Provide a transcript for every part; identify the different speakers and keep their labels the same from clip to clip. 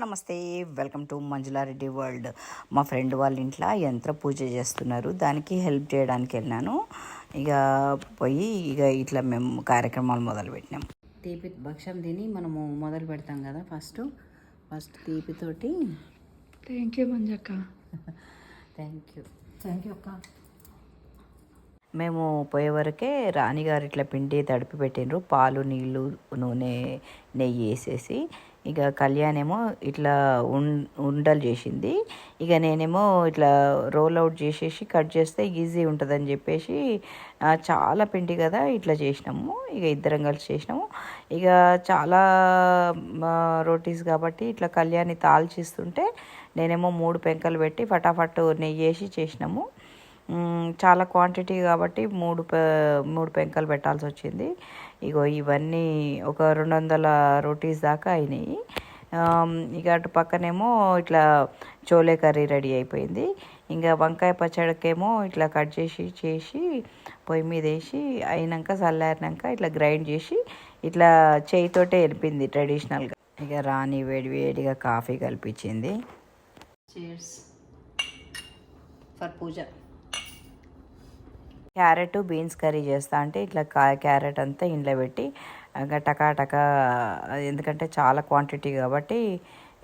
Speaker 1: నమస్తే welcome to Manjula Reddy world. మా friend వాళ్ళ ఇంట్లో యంత్ర పూజ చేస్తున్నారు. దానికి హెల్ప్ చేయడానికి వెళ్ళినాను ఇక పోయి ఇక ఇట్లా మేము కార్యక్రమాలు మొదలు పెట్టినాం. తీపి భక్ష్యం తిని మనము మొదలు పెడతాం కదా ఫస్ట్. ఫస్ట్ తీపితోటి
Speaker 2: థ్యాంక్ యూ మంజక్క.
Speaker 1: థ్యాంక్ యూ
Speaker 2: థ్యాంక్ యూ అక్క.
Speaker 1: మేము పోయే వరకే రాణిగారు ఇట్లా పిండి తడిపి పెట్టిండ్రు. పాలు నీళ్ళు నూనె నెయ్యి వేసేసి ఇక కళ్యాణ్ ఏమో ఇట్లా ఉం ఉండలు చేసింది. ఇక నేనేమో ఇట్లా రోల్ అవుట్ చేసేసి కట్ చేస్తే ఈజీ ఉంటుందని చెప్పేసి చాలా పిండి కదా ఇట్లా చేసినాము. ఇక ఇద్దరం కలిసి చేసినాము. ఇక చాలా రోటీస్ కాబట్టి ఇట్లా కళ్యాణి తాల్చిస్తుంటే నేనేమో మూడు పెంకలు పెట్టి ఫటాఫట్ నెయ్యి వేసి చేసినాము. చాలా క్వాంటిటీ కాబట్టి మూడు మూడు పెంకలు పెట్టాల్సి వచ్చింది. ఇగో ఇవన్నీ ఒక రెండు వందల రోటీస్ దాకా అయినాయి. ఇక అటు పక్కనేమో ఇట్లా చోలే కర్రీ రెడీ అయిపోయింది. ఇంకా వంకాయ పచ్చడికేమో ఇట్లా కట్ చేసి చేసి పొయ్యి మీద వేసి అయినాక చల్లారినాక ఇట్లా గ్రైండ్ చేసి ఇట్లా చేయితోటే వెళ్ళిపోయింది ట్రెడిషనల్గా ఇక రాణి వేడి వేడిగా కాఫీ కల్పించింది. For Pooja. Carrot beans curry చేస్తా. అంటే ఇట్లా క్యారెట్ అంతా ఇంట్లో పెట్టి ఇంకా ఎందుకంటే చాలా క్వాంటిటీ కాబట్టి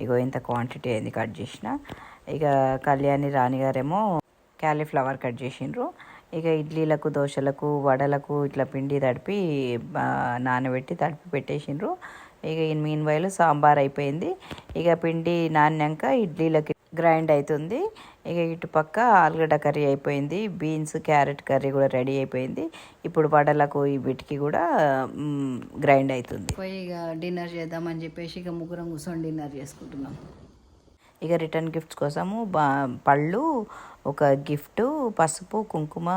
Speaker 1: ఇగో ఇంత క్వాంటిటీ అయింది కట్ చేసిన. ఇక కళ్యాణి రాణిగారేమో క్యాలీఫ్లవర్ కట్ చేసిండ్రు. ఇక ఇడ్లీలకు దోశలకు వడలకు ఇట్లా పిండి తడిపి నానబెట్టి తడిపి పెట్టేసిండ్రు. ఇక మీన్ వైలు సాంబార్ అయిపోయింది. ఇక పిండి నానాక ఇడ్లీలకి గ్రైండ్ అవుతుంది ఇక ఇటు పక్క ఆలుగడ్డ కర్రీ అయిపోయింది బీన్స్ క్యారెట్ కర్రీ కూడా రెడీ అయిపోయింది. ఇప్పుడు వడలకు ఈ వీటికి కూడా గ్రైండ్ అవుతుంది.
Speaker 2: పోయి ఇక డిన్నర్ చేద్దామని చెప్పేసి ఇక ముగ్గురం కూర్చొని డిన్నర్ చేసుకుంటున్నాం.
Speaker 1: ఇక రిటర్న్ గిఫ్ట్స్ కోసము పళ్ళు ఒక గిఫ్ట్ పసుపు కుంకుమ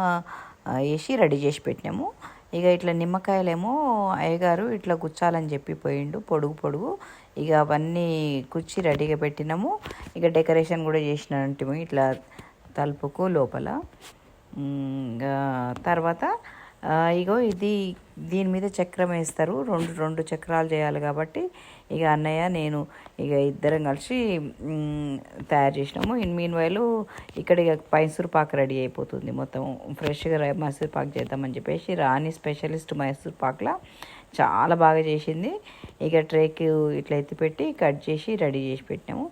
Speaker 1: వేసి రెడీ చేసి పెట్టినాము. ఇక ఇట్లా నిమ్మకాయలేమో అయ్యగారు ఇట్లా గుచ్చాలని చెప్పి పోయిండు పొడుగు పొడుగు. ఇక అవన్నీ కుచ్చి రెడీగా పెట్టినాము. ఇక డెకరేషన్ కూడా చేసినట్టు ఇట్లా తలుపుకు లోపల. తర్వాత ఇగో ఇది దీని మీద చక్రం వేస్తారు. రెండు రెండు చక్రాలు చేయాలి కాబట్టి ఇక అన్నయ్య నేను ఇక ఇద్దరం కలిసి తయారు చేసినాము. ఇన్ మీన్ వైలు ఇక్కడ ఇక మైసూర్ పాక్ రెడీ అయిపోతుంది. మొత్తం ఫ్రెష్గా మైసూర్ పాక్ చేద్దామని చెప్పేసి రాణి స్పెషలిస్ట్ మైసూర్ పాక్లా చాలా బాగా చేసింది. ఇక ట్రేకి ఇట్లా ఎత్తిపెట్టి కట్ చేసి రెడీ చేసి పెట్టినాము.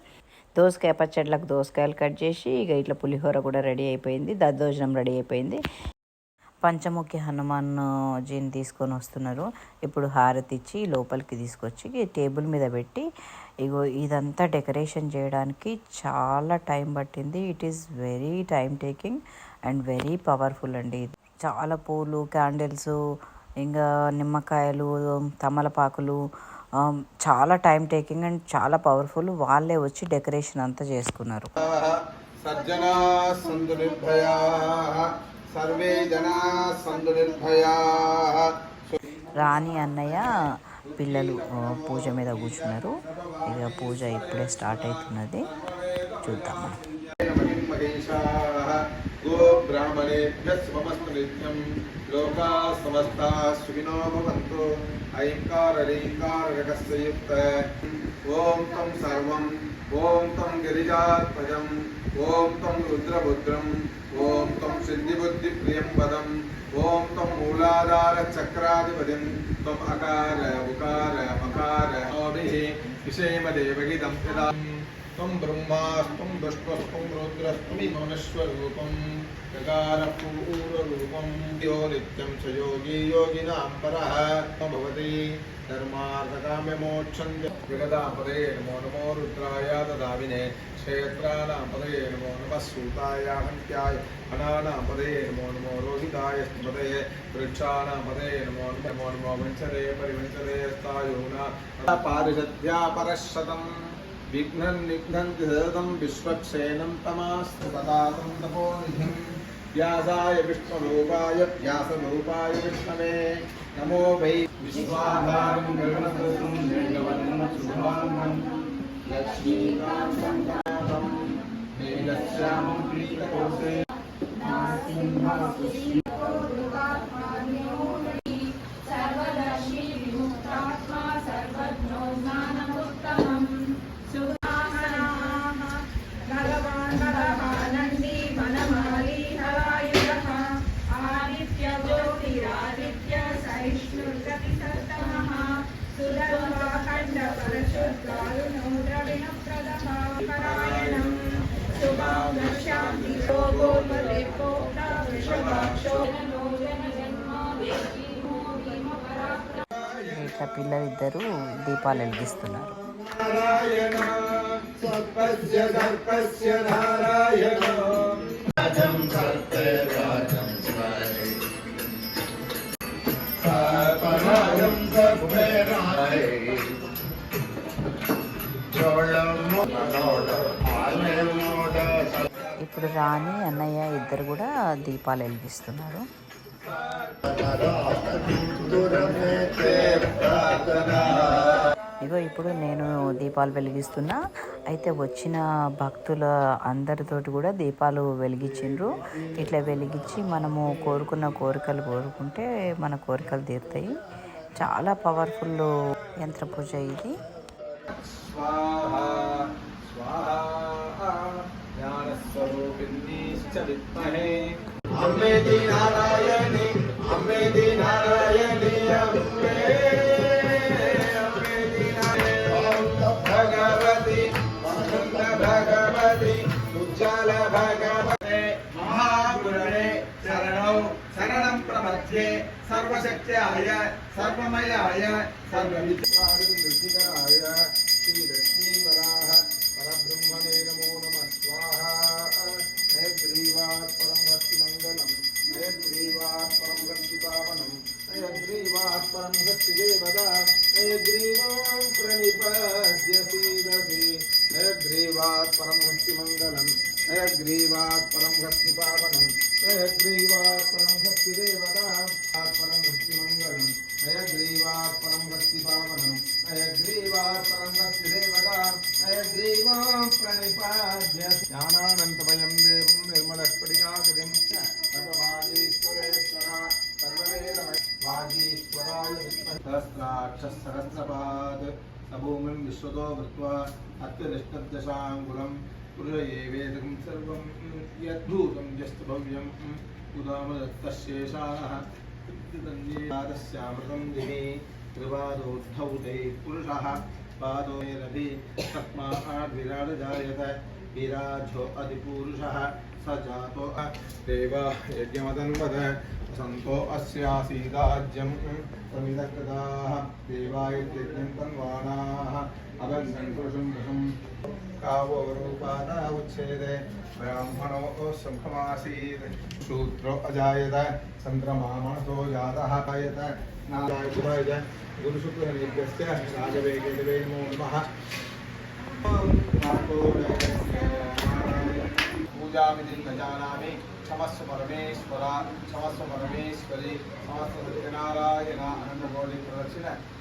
Speaker 1: దోసకాయ పచ్చడిలకు దోసకాయలు కట్ చేసి ఇక ఇట్లా పులిహోర కూడా రెడీ అయిపోయింది. దద్దోజనం రెడీ అయిపోయింది. పంచముఖి హనుమాన్ జీని తీసుకొని వస్తున్నారు. ఇప్పుడు హారతి ఇచ్చి లోపలికి తీసుకొచ్చి టేబుల్ మీద పెట్టి ఇగో ఇదంతా డెకరేషన్ చేయడానికి చాలా టైం పట్టింది. It is very time taking and very powerful అండి. చాలా పూలు క్యాండిల్స్ ఇంకా నిమ్మకాయలు తమలపాకులు చాలా టైం టేకింగ్ అండ్ చాలా పవర్ఫుల్ వాళ్ళే వచ్చి డెకరేషన్ అంతా చేసుకున్నారు.
Speaker 3: సజ్జనా సంతు నిర్భయా సర్వే జనా సంతు నిర్భయా
Speaker 1: రాణి అన్నయ్య పిల్లలు పూజ మీద కూర్చున్నారు. ఇక పూజ ఇప్పుడే స్టార్ట్ అవుతున్నది. చూద్దాం మనం.
Speaker 3: महाबलेभ्यः शुभमस्तु नित्यं लोकाः समस्ताः सुखिनो भवन्तु ऐङ्कारलीङ्कारकस्य युक्त ॐ तं सर्वम् ॐ तं गिरिजात्मजम् ॐ तं रुद्रभुद्रम् ॐ तं सिद्धिबुद्धिप्रियं पदम् ॐ तं मूलाधारचक्राधिपतिं त्वम् अकार उकार मकार विषयमदेवगिदं यदा त्वं ब्रह्मास्त्वं विष्णुस्त्वं रुद्रस्त्वमिमनश्वरूपं यकारः पूर्वरूपं यो नित्यं स योगी योगिनां परः भवति धर्मार्थकाम्यमोक्षं विगदापदे नमो नमो रुद्राय ददाविने, क्षेत्राणां पदे नमो नमः सूताय हन्त्याय अनानां पदे नमो नमो रोहिताय स्मृते वृक्षाणां पदे नमो नमो नमो वञ्चरे परिवञ्चरे स्तायूना पारिषद्या परशतम् విఘ్నం నిఘ్నం హృదం విశ్వక్షేణం తమాస్తపదాతం తపోనిధిం వ్యాసాయ విష్ణురూపాయ వ్యాసరూపాయ విష్ణవే నమో వై విశ్వాధారం గణపతుం
Speaker 4: జగవన్నం శుభాంగం లక్ష్మీకాంతం నీలశ్యామం
Speaker 1: ఇట్లా పిల్లలిద్దరూ దీపాలు వెలిగిస్తున్నారు. ఇప్పుడు రాణి అన్నయ్య ఇద్దరు కూడా దీపాలు వెలిగిస్తున్నారు. ఇగో ఇప్పుడు నేను దీపాలు వెలిగిస్తున్నా. అయితే వచ్చిన భక్తుల అందరితోటి కూడా దీపాలు వెలిగించిండ్రు. ఇట్లా వెలిగించి మనము కోరుకున్న కోరికలు కోరుకుంటే మన కోరికలు తీరుతాయి. చాలా పవర్ఫుల్ యంత్ర పూజ ఇది.
Speaker 3: प्रपद्ये सर्वशक्त्याय सर्वमयाय सर्वविद्याय श्रीलक्ष्मीवराः परब्रह्मणे नमो नमः, स्वाहा। नयग्रीवात् परं भक्तिमङ्गलम् नयग्रीवात् परं भक्तिपावनम् नयग्रीवात् परं भक्तिदेवता नयग्रीवां प्रणिपद्य नयग्रीवात् परं भक्तिमङ्गलम्। नयग्रीवात् परं भक्तिपावनम् नयग्रीवात् परं भक्तिदेवता परं भक्तिमङ्गलम् नयग्रीवात् परं भक्तिपावनम् नयग्रीवात् परं भक्तिदेवता नयग्रीवां प्रणिपाद्य ज्ञानानन्तमयं देवं निर्मलस्फटिकाकृतिं सर्ववागीश्वरेश्वरा सर्ववेदमय वागीश्वराय विद्महे सहस्राक्षसहस्रपाद सभूमिं विश्वतो वृत्वा अत्यतिष्ठद्दशाङ्गुलं पुरुषये वेदकं सर्वं यद्भूतं यस्तु भव्यम् उदामदत्तशेषाणः तन्येवादस्यामृतं दिने त्रिवादोद्धौ विराजो अधिपुरुषः स जातो देव यज्ञमदन्वद सन्तो अस्यासीदाज्यं समिदकृताः कावो रूपादा उच्छेदे ब्राह्मणो सुखमासीत् शूद्रो अजायत चन्द्रमा मनसो जातः आयत नाराय शिवाय च गुरुशुक्रनित्यस्य राजवेगेदवे नमो। नमः पूजामिति न जानामि। क्षमस्व परमेश्वर क्षमस्व परमेश्वरी समस्त सत्यनारायण अनन्तकोटि प्रदक्षिण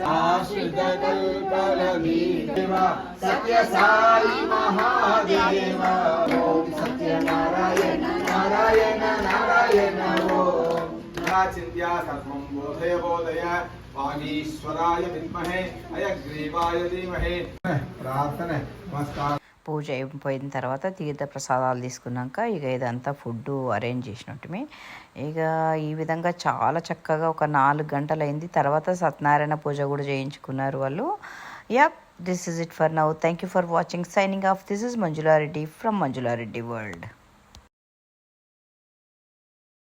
Speaker 3: आश्रितकल्पलदीदेव सत्यसाई महादेव। ॐ सत्यनारायण, नारायण नारायण ॐ चिन्त्या सर्वं बोधय बोधय। वागीश्वराय विद्महे, अयग्रीवाय धीमहे। प्रार्थना, नमस्कार।
Speaker 1: పూజ అయిపోయిన తర్వాత తీర్థ ప్రసాదాలు తీసుకున్నాక ఇక ఇదంతా ఫుడ్ అరేంజ్ చేసినట్టుమే. ఇక ఈ విధంగా చాలా చక్కగా ఒక నాలుగు గంటలు అయింది తర్వాత సత్యనారాయణ పూజ కూడా చేయించుకున్నారు వాళ్ళు. Yup this is it for now thank you for watching signing off this is Manjula Reddy from Manjula Reddy world